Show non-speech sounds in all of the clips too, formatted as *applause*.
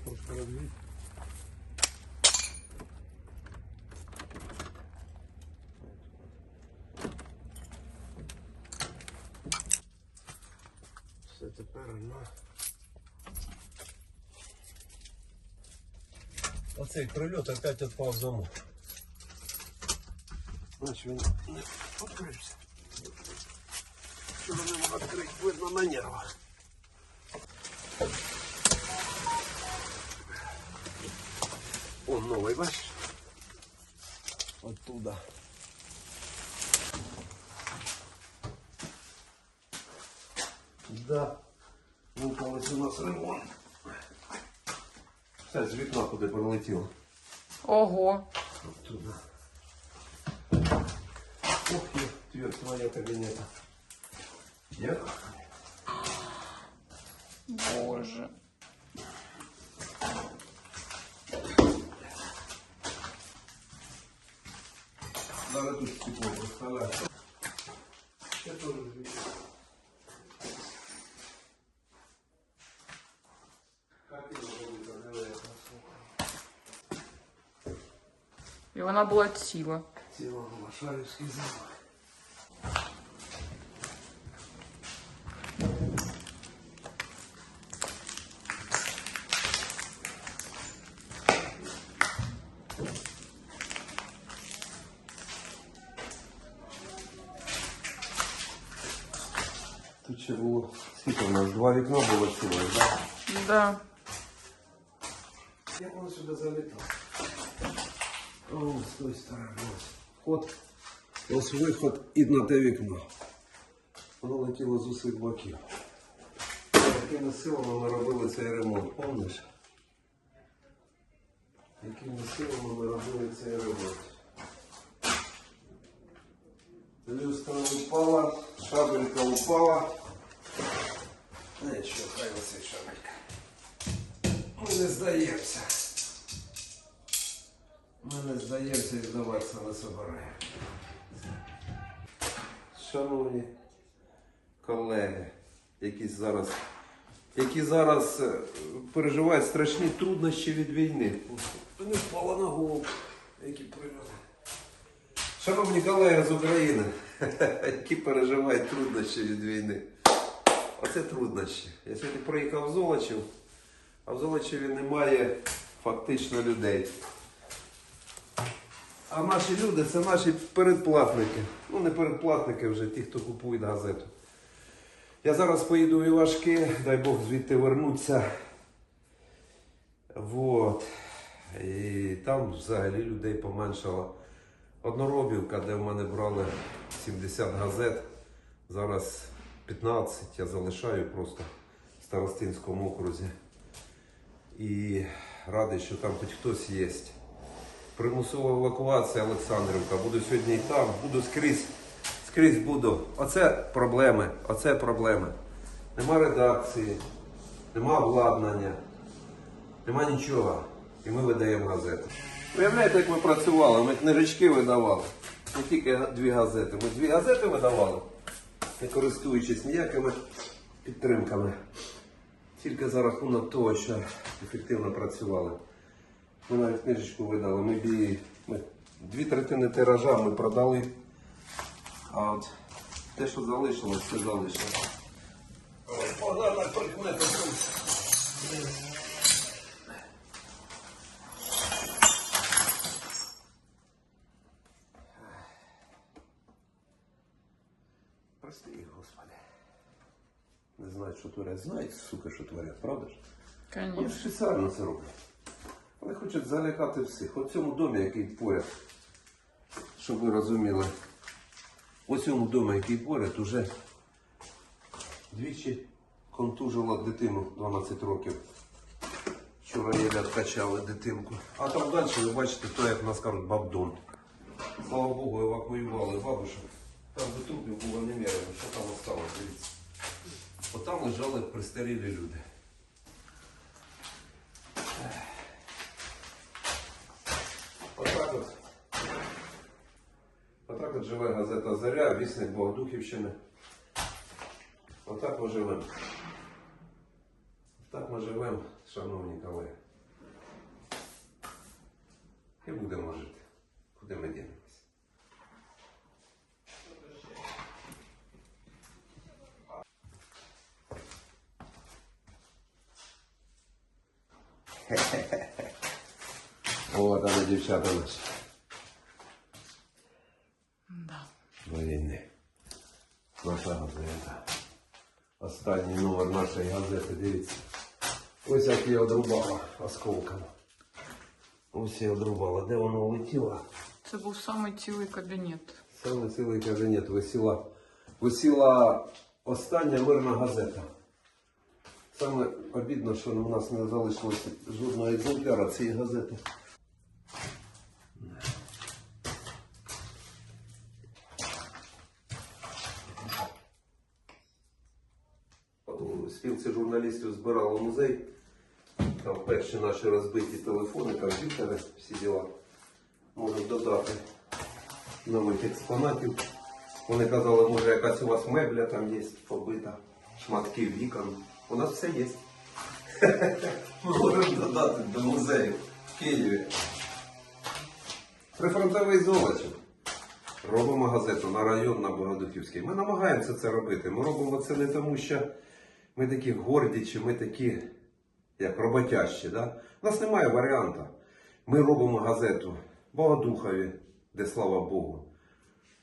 трошки розбити. Все тепер на. Оцей прильот опять відпав замок. Значить він не відкрився. Вчора не мог відкрити, видно на нервах. Он новий, бачиш? Оттуда. Да. Випалось у нас ремонт. Все, з вікна куди прилетіло. Ого. Оттуда. Ох, є дверь твоя кабінета. Я? Боже. Зараз тут тепло представляю. Ще теж. І вона була ціла. Ціла Малашарівський замок. Нас, два було ціле, так? Да. Як воно сюди залітав? О, з тої сторони. Ось Вход. Ось виход і на те вікно. Воно летіло з усіх боків. Якими силами ми робили цей ремонт, помниш? Якими силами ми робили цей ремонт? Люстра упала, шабелька упала. Нічого, хай висить шабелька. Ми не здаємося. Ми не здаємося і здаватися не собираємо. Шановні колеги, які зараз, які зараз е, переживають страшні труднощі від війни. Не впала на голову, які прильоти. Шановні колеги з України, *laughs* які переживають труднощі від війни. Оце труднощі. Я сьогодні приїхав в Золочів, а в Золочеві немає фактично людей. А наші люди це наші передплатники. Ну, не передплатники вже, ті, хто купує газету. Я зараз поїду в Івашки, дай Бог звідти вернуться. Вот. І там взагалі людей поменшало. Одноробівка, де в мене брали 70 газет, зараз 15 я залишаю просто в Старостинському окрузі. І радий, що там хоч хтось є. Примусова евакуація Олександрівка. Буду сьогодні і там, буду скрізь. Скрізь буду. Оце проблеми. Оце проблеми. Нема редакції, нема обладнання, нема нічого. І ми видаємо газети. Уявляєте, як ми працювали? Ми книжечки видавали. Не тільки дві газети. Ми дві газети видавали, не користуючись ніякими підтримками. Тільки за рахунок того, що ефективно працювали. Ми навіть книжечку видали. Ми, бі... ми дві третини тиража ми продали. А от те, що залишилось, все залишилось. Ой, Погано Прости їх, Господи. Не знають, що творять. Знають, сука, що творять, правда ж? Вони спеціально це роблять. Вони хочуть залякати всіх. У цьому домі, який поряд, щоб ви розуміли, у цьому домі, який поряд, уже двічі контужила дитину 12 років. Вчора її відкачали дитинку. А там далі ви бачите, то, як нас кажуть, бабдон. Слава Богу, евакуювали бабушек. Там би трупів було немерено, що там осталось, дивіться. Отам лежали пристарілі люди. Отак от. Отак от живе газета Заря, вісник Богодухівщини. Отак ми живемо. Так ми живемо, шановні колеги. І будемо жити. Куди ми дінемось? *laughs* О, там і дівчата наші. Да. Воєнні. Наша газета. Останній номер нашої газети, дивіться. Ось як її одрубала осколками. Ось її одрубала. Де воно улетіло? Це був самий цілий кабінет. Саме цілий кабінет висіла, висіла остання мирна газета. Саме обідно, що у нас не залишилося жодного екземпляра цієї газети. Спілці журналістів збирали музей. Там перші наші розбиті телефони, комп'ютери, всі діла. Можуть додати нових експонатів. Вони казали, може якась у вас мебля там є побита, шматки вікон. У нас все є. *laughs* Можемо додати до музею в Києві. Прифронтовий золочів. Робимо газету на район на Богодухівський. Ми намагаємося це робити. Ми робимо це не тому, що ми такі горді, чи ми такі, як роботящі. Да? У нас немає варіанта. Ми робимо газету Богодухові, де слава Богу.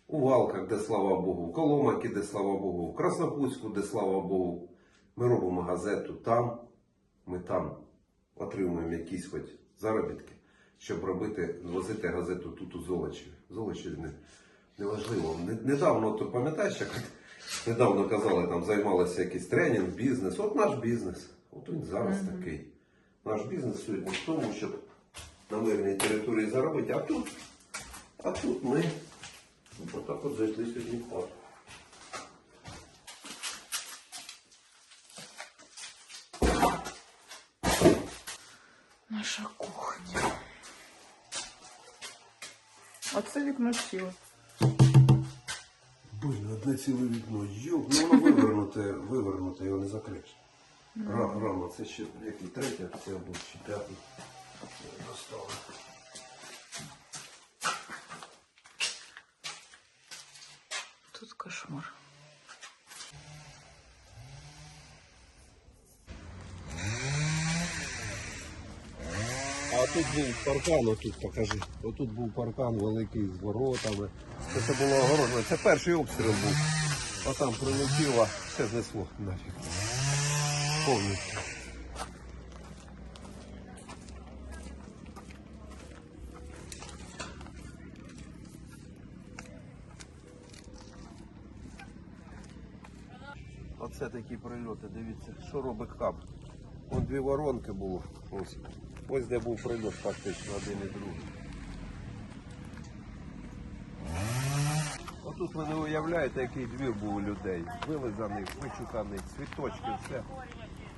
У Валках, де слава Богу, в Коломакі, де слава Богу, в Краснопутську, де слава Богу. Ми робимо газету там, ми там отримуємо якісь хоч заробітки, щоб робити, возити газету тут у Золочеві. Золочеві не, неважливо. Недавно, то пам'ятаєш, як недавно казали, там займалися якийсь тренінг, бізнес. От наш бізнес. От він зараз такий. Наш бізнес сьогодні в тому, щоб на мирній території заробити, а тут, а тут ми отак от зайшли сьогодні в парк. Наша кухня. А це вікно ціле. Блін, одне ціле вікно. Йоп, ну воно вивернуте, вивернуте, його не закриєш. Ра- Рама, це ще який третя, це або ще п'ятий. Достали. Тут кошмар. Тут був паркан, отут покажи. Отут був паркан великий з воротами. Це, це було огорожено. Це перший обстріл був. А там прилетіло, все знесло нафіг. Повністю. Оце такі прильоти, дивіться, що робить хаб. Вон дві воронки було. Ось. Ось де був прильот фактично один і другий. Отут ви не уявляєте, який двір був у людей. Вилизаний, вичуханий, цвіточки, все.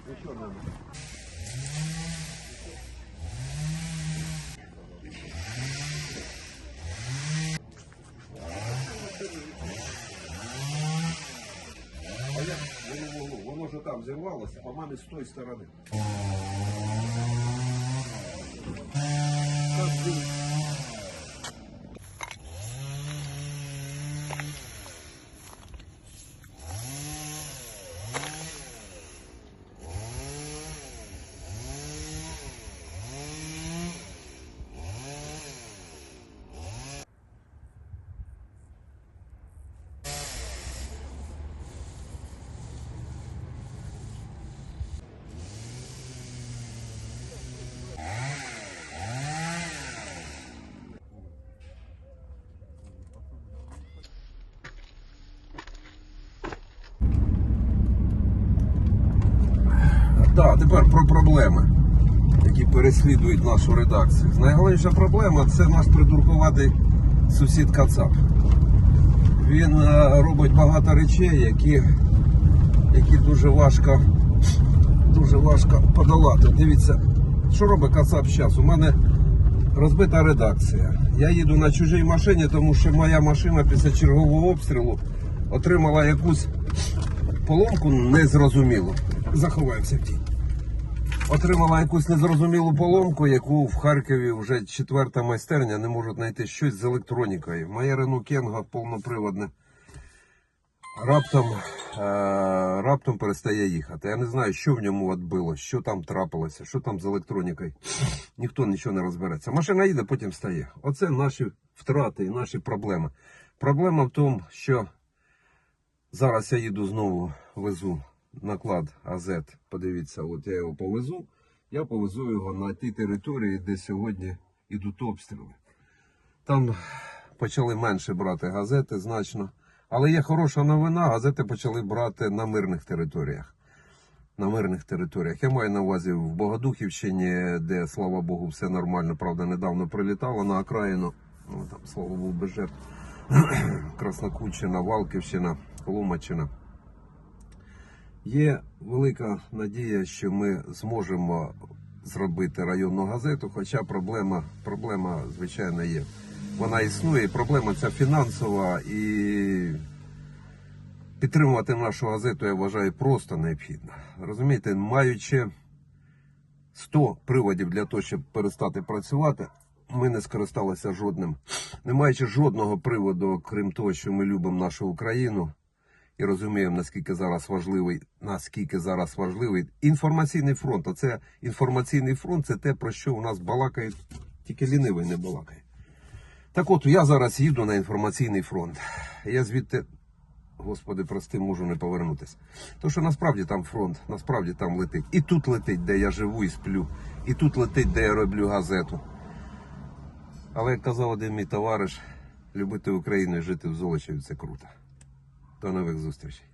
Нічого не було. А я воно могло, воно ж там зірвалося, по мамі з тої сторони. Так, Так, тепер про проблеми, які переслідують нашу редакцію. Найголовніша проблема це наш придуркуватий сусід Кацап. Він е, робить багато речей, які, які дуже важко, дуже важко подолати. Дивіться, що робить Кацап зараз? У мене розбита редакція. Я їду на чужій машині, тому що моя машина після чергового обстрілу отримала якусь поломку незрозумілу. Заховаємося в тій. Отримала якусь незрозумілу поломку, яку в Харкові вже четверта майстерня не можуть знайти щось з електронікою. Моє Renault Кенга повноприводне. Раптом, е, раптом перестає їхати. Я не знаю, що в ньому відбило, що там трапилося, що там з електронікою. Ніхто нічого не розбереться. Машина їде, потім стає. Оце наші втрати і наші проблеми. Проблема в тому, що зараз я їду знову, везу наклад АЗ. Подивіться, от я його повезу. Я повезу його на ті території, де сьогодні йдуть обстріли. Там почали менше брати газети значно. Але є хороша новина, газети почали брати на мирних територіях. На мирних територіях. Я маю на увазі в Богодухівщині, де, слава Богу, все нормально. Правда, недавно прилітало на окраїну. Ну, там, слава Богу, без жертв. *clears throat* Краснокутщина, Валківщина, Ломаччина. Є велика надія, що ми зможемо зробити районну газету, хоча проблема, проблема звичайно, є. Вона існує, проблема ця фінансова і підтримувати нашу газету, я вважаю, просто необхідно. Розумієте, маючи 100 приводів для того, щоб перестати працювати, ми не скористалися жодним. Не маючи жодного приводу, крім того, що ми любимо нашу Україну і розуміємо, наскільки зараз важливий, наскільки зараз важливий інформаційний фронт. А це інформаційний фронт це те, про що у нас балакають, тільки лінивий не балакає. Так от, я зараз їду на інформаційний фронт. Я звідти, господи, прости, можу не повернутися. Тому що насправді там фронт, насправді там летить. І тут летить, де я живу і сплю. І тут летить, де я роблю газету. Але як казав один мій товариш, любити Україну і жити в Золочеві це круто. До нових зустрічей.